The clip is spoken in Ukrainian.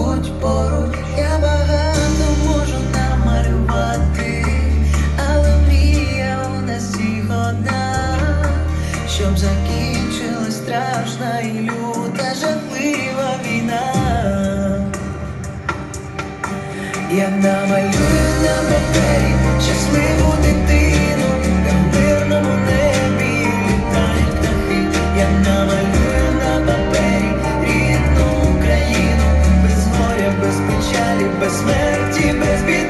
будь поруч, я багато можу намалювати, але мрія у нас всіх одна, щоб закінчилась страшна і люта жахлива війна. Я намалюю на папері щасливу дитину, печалі, без смерті, без біди.